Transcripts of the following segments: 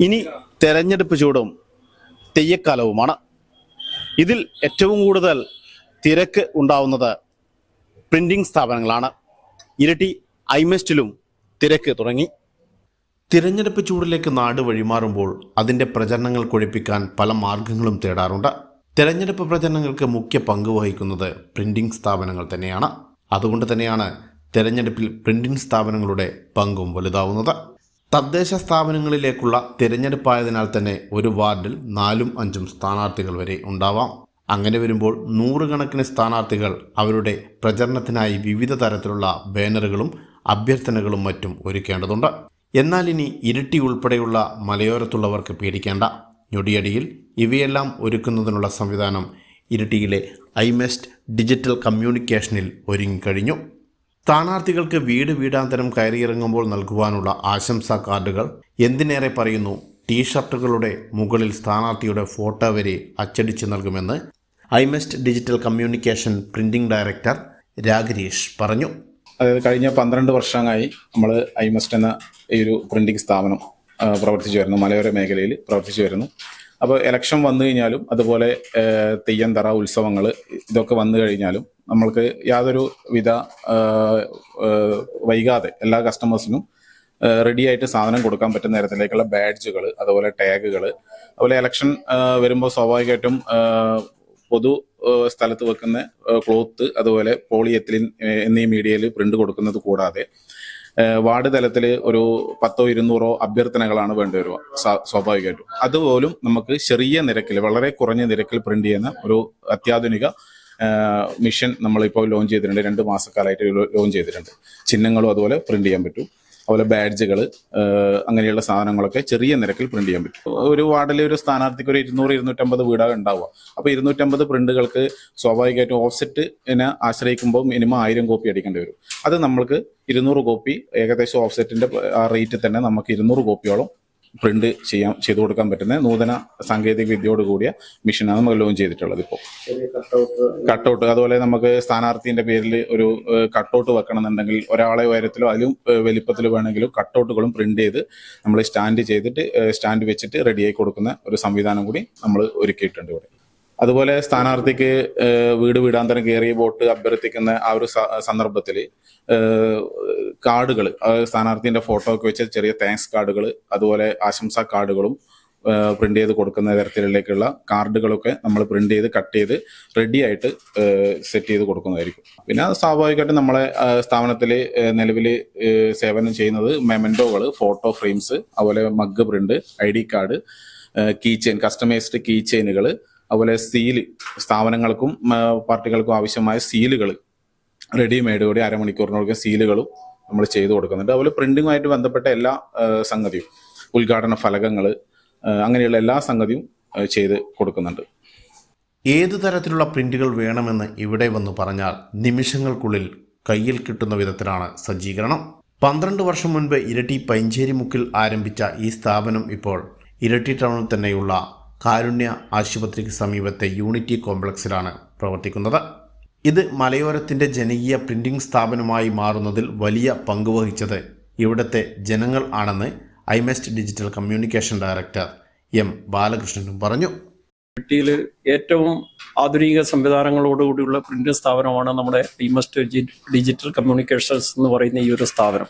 ഇനി തെരഞ്ഞെടുപ്പ് ചൂടും തെയ്യക്കാലവുമാണ്. ഇതിൽ ഏറ്റവും കൂടുതൽ തിരക്ക് ഉണ്ടാവുന്നത് പ്രിന്റിംഗ് സ്ഥാപനങ്ങളാണ്. ഇരട്ടി ഐമെസ്റ്റിലും തിരക്ക് തുടങ്ങി. തിരഞ്ഞെടുപ്പ് ചൂടിലേക്ക് നാട് വഴിമാറുമ്പോൾ അതിന്റെ പ്രചരണങ്ങൾ കൊഴിപ്പിക്കാൻ പല മാർഗങ്ങളും തേടാറുണ്ട്. തിരഞ്ഞെടുപ്പ് പ്രചരണങ്ങൾക്ക് മുഖ്യ പങ്ക് വഹിക്കുന്നത് പ്രിന്റിംഗ് സ്ഥാപനങ്ങൾ തന്നെയാണ്. അതുകൊണ്ട് തന്നെയാണ് തിരഞ്ഞെടുപ്പിൽ പ്രിന്റിംഗ് സ്ഥാപനങ്ങളുടെ പങ്കും വലുതാവുന്നത്. തദ്ദേശ സ്ഥാപനങ്ങളിലേക്കുള്ള തിരഞ്ഞെടുപ്പായതിനാൽ തന്നെ ഒരു വാർഡിൽ നാലും അഞ്ചും സ്ഥാനാർത്ഥികൾ വരെ ഉണ്ടാവാം. അങ്ങനെ വരുമ്പോൾ നൂറുകണക്കിന് സ്ഥാനാർത്ഥികൾ അവരുടെ പ്രചരണത്തിനായി വിവിധ തരത്തിലുള്ള ബാനറുകളും അഭ്യർത്ഥനകളും മറ്റും ഒരുക്കേണ്ടതുണ്ട്. എന്നാൽ ഇനി ഇരിട്ടി ഉൾപ്പെടെയുള്ള മലയോരത്തുള്ളവർക്ക് പേടിക്കേണ്ട. ഞൊടിയടിയിൽ ഇവയെല്ലാം ഒരുക്കുന്നതിനുള്ള സംവിധാനം ഇരിട്ടിയിലെ ഐമെസ്റ്റ് ഡിജിറ്റൽ കമ്മ്യൂണിക്കേഷനിൽ ഒരുങ്ങിക്കഴിഞ്ഞു. സ്ഥാനാർത്ഥികൾക്ക് വീട് വീടാന്തരം കയറിയിറങ്ങുമ്പോൾ നൽകുവാനുള്ള ആശംസാ കാർഡുകൾ. എന്തിനേറെ പറയുന്നു ടീഷർട്ടുകളുടെ മുകളിൽ സ്ഥാനാർത്ഥിയുടെ ഫോട്ടോ വരെ അച്ചടിച്ച് നൽകുമെന്ന് ഐമെസ്റ്റ് digital communication printing director Ragareesh പറഞ്ഞു. അതായത് കഴിഞ്ഞ പന്ത്രണ്ട് വർഷമായി നമ്മൾ ഐമെസ്റ്റ് എന്ന ഈ ഒരു പ്രിന്റിംഗ് സ്ഥാപനം പ്രവർത്തിച്ചു വരുന്നു. മലയോര മേഖലയിൽ പ്രവർത്തിച്ചു വരുന്നു. അപ്പോൾ ഇലക്ഷൻ വന്നു കഴിഞ്ഞാലും അതുപോലെ തെയ്യന്തറ ഉത്സവങ്ങൾ ഇതൊക്കെ വന്നു കഴിഞ്ഞാലും നമ്മൾക്ക് യാതൊരു വിധ വൈകാതെ എല്ലാ കസ്റ്റമേഴ്സിനും റെഡി ആയിട്ട് സാധനം കൊടുക്കാൻ പറ്റുന്ന തരത്തിലേക്കുള്ള ബാഡ്ജുകൾ അതുപോലെ ടാഗുകൾ അതുപോലെ ഇലക്ഷൻ വരുമ്പോൾ സ്വാഭാവികമായിട്ടും പൊതു സ്ഥലത്ത് വെക്കുന്ന ക്ലോത്ത് അതുപോലെ പോളിയെത്തിലിൻ എന്നീ മീഡിയയിൽ പ്രിന്റ് കൊടുക്കുന്നത് കൂടാതെ വാർഡ് തലത്തിൽ ഒരു പത്തോ ഇരുന്നൂറോ അഭ്യർത്ഥനകളാണ് വേണ്ടി വരിക സ്വാ- സ്വാഭാവികമായിട്ടും. അതുപോലും നമുക്ക് ചെറിയ നിരക്കിൽ വളരെ കുറഞ്ഞ നിരക്കിൽ പ്രിന്റ് ചെയ്യുന്ന ഒരു അത്യാധുനിക മിഷൻ നമ്മളിപ്പോൾ ലോഞ്ച് ചെയ്തിട്ടുണ്ട്. രണ്ട് മാസക്കാലമായിട്ട് ലോഞ്ച് ചെയ്തിട്ടുണ്ട്. ചിഹ്നങ്ങളും അതുപോലെ പ്രിന്റ് ചെയ്യാൻ പറ്റും. അതുപോലെ ബാഡ്ജുകൾ അങ്ങനെയുള്ള സാധനങ്ങളൊക്കെ ചെറിയ നിരക്കിൽ പ്രിന്റ് ചെയ്യാൻ പറ്റും. ഒരു വാർഡിൽ ഒരു സ്ഥാനാർത്ഥിക്ക് ഒരു ഇരുന്നൂറ് ഇരുന്നൂറ്റമ്പത് വീടാണ് ഉണ്ടാവുക. അപ്പൊ ഇരുന്നൂറ്റമ്പത് പ്രിന്റുകൾക്ക് സ്വാഭാവികമായിട്ടും ഓഫ്സെറ്റ് എന്നെ ആശ്രയിക്കുമ്പോൾ മിനിമം ആയിരം കോപ്പി അടിക്കേണ്ടി വരും. അത് നമ്മൾക്ക് ഇരുന്നൂറ് കോപ്പി ഏകദേശം ഓഫ്സെറ്റിന്റെ ആ റേറ്റിൽ തന്നെ നമുക്ക് ഇരുന്നൂറ് കോപ്പിയോളം പ്രിന്റ് ചെയ്യാൻ ചെയ്തു കൊടുക്കാൻ പറ്റുന്ന നൂതന സാങ്കേതിക വിദ്യയോട് കൂടിയ മിഷനാണ് നമ്മൾ ലോഞ്ച് ചെയ്തിട്ടുള്ളത് ഇപ്പോൾ കട്ടൗട്ട്. അതുപോലെ നമുക്ക് സ്ഥാനാർത്ഥിന്റെ പേരിൽ ഒരു കട്ടൗട്ട് വെക്കണമെന്നുണ്ടെങ്കിൽ ഒരാളെ ഉയരത്തിലോ അതിലും വലിപ്പത്തിലോ വേണമെങ്കിലും കട്ടൗട്ടുകളും പ്രിന്റ് ചെയ്ത് നമ്മൾ സ്റ്റാൻഡ് ചെയ്തിട്ട് സ്റ്റാൻഡ് വെച്ചിട്ട് റെഡിയായി കൊടുക്കുന്ന ഒരു സംവിധാനം കൂടി നമ്മൾ ഒരുക്കിയിട്ടുണ്ട് ഇവിടെ. അതുപോലെ സ്ഥാനാർത്ഥിക്ക് വീട് വീടാന്തരം കയറി വോട്ട് അഭ്യർത്ഥിക്കുന്ന ആ ഒരു സന്ദർഭത്തിൽ കാർഡുകൾ സ്ഥാനാർത്ഥിന്റെ ഫോട്ടോ ഒക്കെ വെച്ച ചെറിയ താങ്ക്സ് കാർഡുകൾ അതുപോലെ ആശംസാ കാർഡുകളും പ്രിന്റ് ചെയ്ത് കൊടുക്കുന്ന തരത്തിലേക്കുള്ള കാർഡുകളൊക്കെ നമ്മൾ പ്രിന്റ് ചെയ്ത് കട്ട് ചെയ്ത് റെഡി ആയിട്ട് സെറ്റ് ചെയ്ത് കൊടുക്കുന്നതായിരിക്കും. പിന്നെ സ്വാഭാവികമായിട്ടും നമ്മളെ സ്ഥാപനത്തിൽ നിലവിൽ സേവനം ചെയ്യുന്നത് മെമൻഡോകൾ ഫോട്ടോ ഫ്രെയിംസ് അതുപോലെ mug print I D card key chain customised key ചെയിനുകൾ അതുപോലെ സീൽ സ്ഥാപനങ്ങൾക്കും പാർട്ടികൾക്കും ആവശ്യമായ സീലുകൾ റെഡിമെയ്ഡ് കൂടി അരമണിക്കൂറിനൊക്കെ സീലുകളും നമ്മൾ ചെയ്തു കൊടുക്കുന്നുണ്ട്. അതുപോലെ പ്രിന്റിങ്ങുമായിട്ട് ബന്ധപ്പെട്ട എല്ലാ സംഗതിയും ഉദ്ഘാടന ഫലകങ്ങൾ അങ്ങനെയുള്ള എല്ലാ സംഗതിയും ചെയ്ത് കൊടുക്കുന്നുണ്ട്. ഏതു തരത്തിലുള്ള പ്രിന്റുകൾ വേണമെന്ന് ഇവിടെ വന്ന് പറഞ്ഞാൽ നിമിഷങ്ങൾക്കുള്ളിൽ കയ്യിൽ കിട്ടുന്ന വിധത്തിലാണ് സജ്ജീകരണം. പന്ത്രണ്ട് വർഷം മുൻപ് ഇരട്ടി പൈഞ്ചേരി മുക്കിൽ ആരംഭിച്ച ഈ സ്ഥാപനം ഇപ്പോൾ ഇരട്ടി ടൗണിൽ തന്നെയുള്ള കാരുണ്യ ആശുപത്രിക്ക് സമീപത്തെ യൂണിറ്റി കോംപ്ലക്സിലാണ് പ്രവർത്തിക്കുന്നത്. ഇത് മലയോരത്തിന്റെ ജനകീയ പ്രിന്റിംഗ് സ്ഥാപനമായി മാറുന്നതിൽ വലിയ പങ്കുവഹിച്ചത് ഇവിടുത്തെ ജനങ്ങൾ ആണെന്ന് ഐമെസ്റ്റ് ഡിജിറ്റൽ കമ്മ്യൂണിക്കേഷൻ ഡയറക്ടർ എം ബാലകൃഷ്ണനും പറഞ്ഞു. ിൽ ഏറ്റവും ആധുനിക സംവിധാനങ്ങളോടുകൂടിയുള്ള പ്രിന്റ് സ്ഥാപനമാണ് നമ്മുടെ ഇമസ്റ്റ് ഡിജിറ്റൽ കമ്മ്യൂണിക്കേഷൻസ് എന്ന് പറയുന്ന ഈ ഒരു സ്ഥാപനം.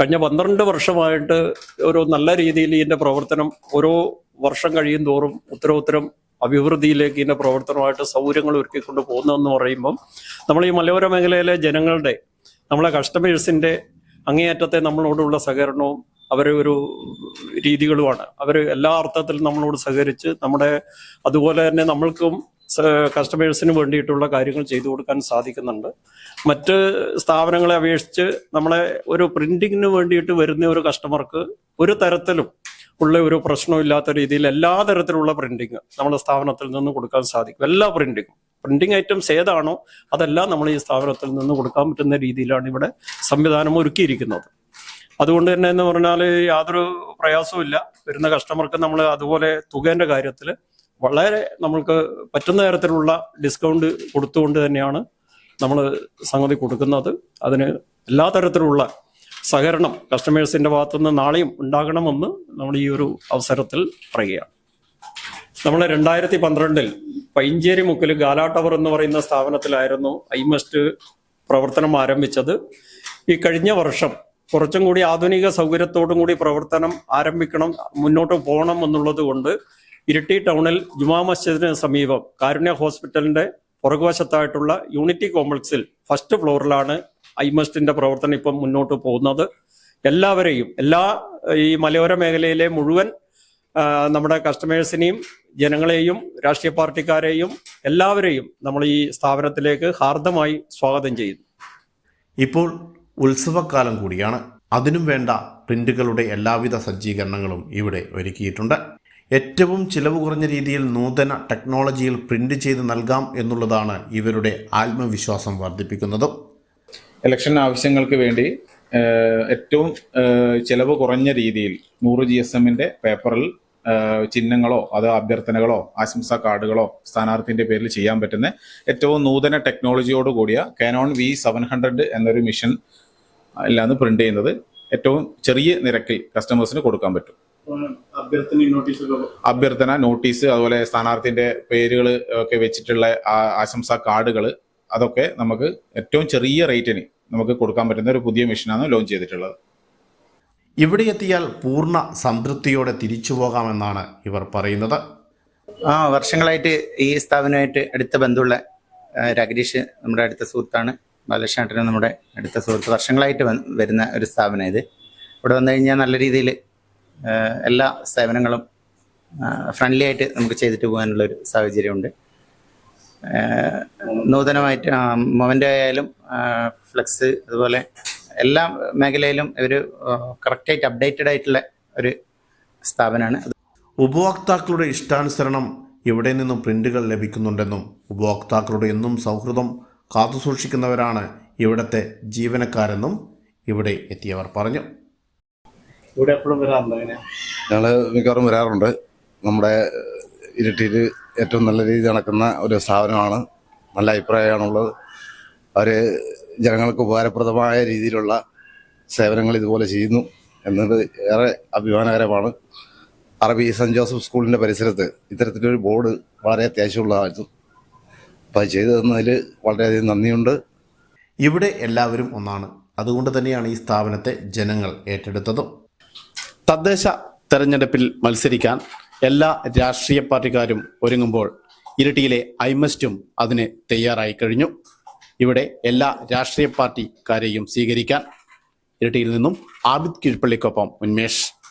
കഴിഞ്ഞ പന്ത്രണ്ട് വർഷമായിട്ട് ഒരു നല്ല രീതിയിൽ ഇതിന്റെ പ്രവർത്തനം ഓരോ വർഷം കഴിയും തോറും ഉത്തരോത്തരം അഭിവൃദ്ധിയിലേക്ക് ഇതിന്റെ പ്രവർത്തനമായിട്ട് സൗകര്യങ്ങൾ ഒരുക്കിക്കൊണ്ട് പോകുന്നതെന്ന് പറയുമ്പം നമ്മൾ ഈ മലയോര മേഖലയിലെ ജനങ്ങളുടെ നമ്മളെ കസ്റ്റമേഴ്സിന്റെ അങ്ങേയറ്റത്തെ നമ്മളോടുള്ള സഹകരണവും അവരെ ഒരു രീതികളുമാണ്. അവർ എല്ലാ അർത്ഥത്തിലും നമ്മളോട് സഹകരിച്ച് നമ്മുടെ അതുപോലെ തന്നെ നമ്മൾക്കും കസ്റ്റമേഴ്സിന് വേണ്ടിയിട്ടുള്ള കാര്യങ്ങൾ ചെയ്തു കൊടുക്കാൻ സാധിക്കുന്നുണ്ട്. മറ്റ് സ്ഥാപനങ്ങളെ അപേക്ഷിച്ച് നമ്മളെ ഒരു പ്രിന്റിങ്ങിന് വേണ്ടിയിട്ട് വരുന്ന ഒരു കസ്റ്റമർക്ക് ഒരു തരത്തിലും ഉള്ള ഒരു പ്രശ്നമില്ലാത്ത രീതിയിൽ എല്ലാ തരത്തിലുള്ള പ്രിന്റിങ് നമ്മുടെ സ്ഥാപനത്തിൽ നിന്ന് കൊടുക്കാൻ സാധിക്കും. എല്ലാ പ്രിന്റിങ്ങും പ്രിന്റിംഗ് ഐറ്റംസ് ഏതാണോ അതെല്ലാം നമ്മൾ ഈ സ്ഥാപനത്തിൽ നിന്ന് കൊടുക്കാൻ പറ്റുന്ന രീതിയിലാണ് ഇവിടെ സംവിധാനം ഒരുക്കിയിരിക്കുന്നത്. അതുകൊണ്ട് തന്നെ എന്ന് പറഞ്ഞാൽ യാതൊരു പ്രയാസവും വരുന്ന കസ്റ്റമർക്ക് നമ്മൾ അതുപോലെ തുകേന്റെ കാര്യത്തിൽ വളരെ നമ്മൾക്ക് പറ്റുന്ന തരത്തിലുള്ള ഡിസ്കൗണ്ട് കൊടുത്തുകൊണ്ട് തന്നെയാണ് നമ്മൾ സംഗതി കൊടുക്കുന്നത്. അതിന് എല്ലാ തരത്തിലുള്ള സഹകരണം കസ്റ്റമേഴ്സിന്റെ ഭാഗത്തുനിന്ന് നാളെയും ഉണ്ടാകണമെന്ന് നമ്മൾ ഈ ഒരു അവസരത്തിൽ പറയുകയാണ്. നമ്മൾ രണ്ടായിരത്തി പന്ത്രണ്ടിൽ പൈഞ്ചേരി മുക്കിൽ ഗാലാ ടവർ എന്ന് പറയുന്ന സ്ഥാപനത്തിലായിരുന്നു ഐമസ്റ്റ് പ്രവർത്തനം ആരംഭിച്ചത്. ഈ കഴിഞ്ഞ വർഷം കുറച്ചും കൂടി ആധുനിക സൗകര്യത്തോടും കൂടി പ്രവർത്തനം ആരംഭിക്കണം മുന്നോട്ട് പോകണം എന്നുള്ളത് കൊണ്ട് ഇരിട്ടി ടൗണിൽ ജുമാ മസ്ജിദിന് സമീപം കാരുണ്യ ഹോസ്പിറ്റലിന്റെ പുറകുവശത്തായിട്ടുള്ള യൂണിറ്റി കോംപ്ലക്സിൽ ഫസ്റ്റ് ഫ്ലോറിലാണ് ഐമസ്റ്റിന്റെ പ്രവർത്തനം ഇപ്പം മുന്നോട്ട് പോകുന്നത്. എല്ലാവരെയും എല്ലാ ഈ മലയോര മേഖലയിലെ മുഴുവൻ നമ്മുടെ കസ്റ്റമേഴ്സിനെയും ജനങ്ങളെയും രാഷ്ട്രീയ പാർട്ടിക്കാരെയും എല്ലാവരെയും നമ്മൾ ഈ സ്ഥാപനത്തിലേക്ക് ഹാർദമായി സ്വാഗതം ചെയ്യുന്നു. ഇപ്പോൾ ഉത്സവക്കാലം കൂടിയാണ്. അതിനും വേണ്ട പ്രിന്റുകളുടെ എല്ലാവിധ സജ്ജീകരണങ്ങളും ഇവിടെ ഒരുക്കിയിട്ടുണ്ട്. ഏറ്റവും ചിലവ് കുറഞ്ഞ രീതിയിൽ നൂതന ടെക്നോളജിയിൽ പ്രിന്റ് ചെയ്ത് നൽകാം എന്നുള്ളതാണ് ഇവരുടെ ആത്മവിശ്വാസം വർദ്ധിപ്പിക്കുന്നതും. ഇലക്ഷൻ ആവശ്യങ്ങൾക്ക് വേണ്ടി ഏറ്റവും ചിലവ് കുറഞ്ഞ രീതിയിൽ നൂറ് ജി എസ് എമ്മിന്റെ പേപ്പറിൽ ചിഹ്നങ്ങളോ അത് അഭ്യർത്ഥനകളോ ആശംസാ കാർഡുകളോ സ്ഥാനാർത്ഥിന്റെ പേരിൽ ചെയ്യാൻ പറ്റുന്ന ഏറ്റവും നൂതന ടെക്നോളജിയോട് കൂടിയ കാനോൺ വി സെവൻ ഹൺഡ്രഡ് എന്നൊരു മിഷൻ അല്ലാന്ന് പ്രിന്റ് ചെയ്യുന്നത് ഏറ്റവും ചെറിയ നിരക്കിൽ കസ്റ്റമേഴ്സിന് കൊടുക്കാൻ പറ്റും. അഭ്യർത്ഥന നോട്ടീസ് അതുപോലെ സ്ഥാനാർത്ഥിന്റെ പേരുകൾ ഒക്കെ വെച്ചിട്ടുള്ള ആശംസാ കാർഡുകൾ അതൊക്കെ നമുക്ക് ഏറ്റവും ചെറിയ റേറ്റിന് നമുക്ക് കൊടുക്കാൻ പറ്റുന്ന ഒരു പുതിയ മെഷീനാണ് ലോഞ്ച് ചെയ്തിട്ടുള്ളത്. ഇവിടെ എത്തിയാൽ പൂർണ സംതൃപ്തിയോടെ തിരിച്ചു പോകാമെന്നാണ് ഇവർ പറയുന്നത്. ആ വർഷങ്ങളായിട്ട് ഈ സ്ഥാപനമായിട്ട് അടുത്ത ബന്ധമുള്ള രഗരീഷ് നമ്മുടെ അടുത്ത സുഹൃത്താണ്. ബാലകൃഷ്ണേട്ടനും നമ്മുടെ അടുത്ത സുഹൃത്ത്. വർഷങ്ങളായിട്ട് വരുന്ന ഒരു സ്ഥാപനം ഇത്. ഇവിടെ വന്നു കഴിഞ്ഞാൽ നല്ല രീതിയിൽ എല്ലാ സേവനങ്ങളും ഫ്രണ്ട്ലി ആയിട്ട് നമുക്ക് ചെയ്തിട്ട് പോകാനുള്ള ഒരു സാഹചര്യമുണ്ട്. നൂതനമായിട്ട് മൊമെന്റ് ആയാലും ഫ്ലെക്സ് അതുപോലെ എല്ലാ മേഖലയിലും ഒരു കറക്റ്റായിട്ട് അപ്ഡേറ്റഡ് ആയിട്ടുള്ള ഒരു സ്ഥാപനമാണ് ഉപഭോക്താക്കളുടെ ഇഷ്ടാനുസരണം ഇവിടെ നിന്നും പ്രിന്റുകൾ ലഭിക്കുന്നുണ്ടെന്നും ഉപഭോക്താക്കളുടെ എന്നും സൗഹൃദം കാത്തുസൂക്ഷിക്കുന്നവരാണ് ഇവിടുത്തെ ജീവനക്കാരെന്നും ഇവിടെ എത്തിയവർ പറഞ്ഞു. ഇവിടെ എപ്പോഴും വരാറുണ്ട് ഞങ്ങൾ മിക്കവാറും വരാറുണ്ട്. നമ്മുടെ ഇരട്ടിയിൽ ഏറ്റവും നല്ല രീതിയിൽ നടക്കുന്ന ഒരു സ്ഥാപനമാണ്. നല്ല അഭിപ്രായമാണുള്ളത്. അവർ ജനങ്ങൾക്ക് ഉപകാരപ്രദമായ രീതിയിലുള്ള സേവനങ്ങൾ ഇതുപോലെ ചെയ്യുന്നു എന്നത് ഏറെ അഭിമാനകരമാണ്. അറബി സെന്റ് ജോസഫ് സ്കൂളിന്റെ പരിസരത്ത് ഇത്തരത്തിലൊരു ബോർഡ് വളരെ അത്യാവശ്യമുള്ളതായിരുന്നു. അപ്പോൾ അത് ചെയ്തു തന്നതിൽ വളരെയധികം നന്ദിയുണ്ട്. ഇവിടെ എല്ലാവരും ഒന്നാണ്. അതുകൊണ്ട് തന്നെയാണ് ഈ സ്ഥാപനത്തെ ജനങ്ങൾ ഏറ്റെടുത്തതും. തദ്ദേശ തെരഞ്ഞെടുപ്പിൽ മത്സരിക്കാൻ എല്ലാ രാഷ്ട്രീയ പാർട്ടിക്കാരും ഒരുങ്ങുമ്പോൾ ഇരട്ടിയിലെ ഐമസ്റ്റും അതിന് തയ്യാറായി കഴിഞ്ഞു. ഇവിടെ എല്ലാ രാഷ്ട്രീയ പാർട്ടിക്കാരെയും സ്വീകരിക്കാൻ ഇരട്ടിയിൽ നിന്നും ആബിദ് കീഴ്പ്പള്ളിക്കൊപ്പം ഉന്മേഷ്.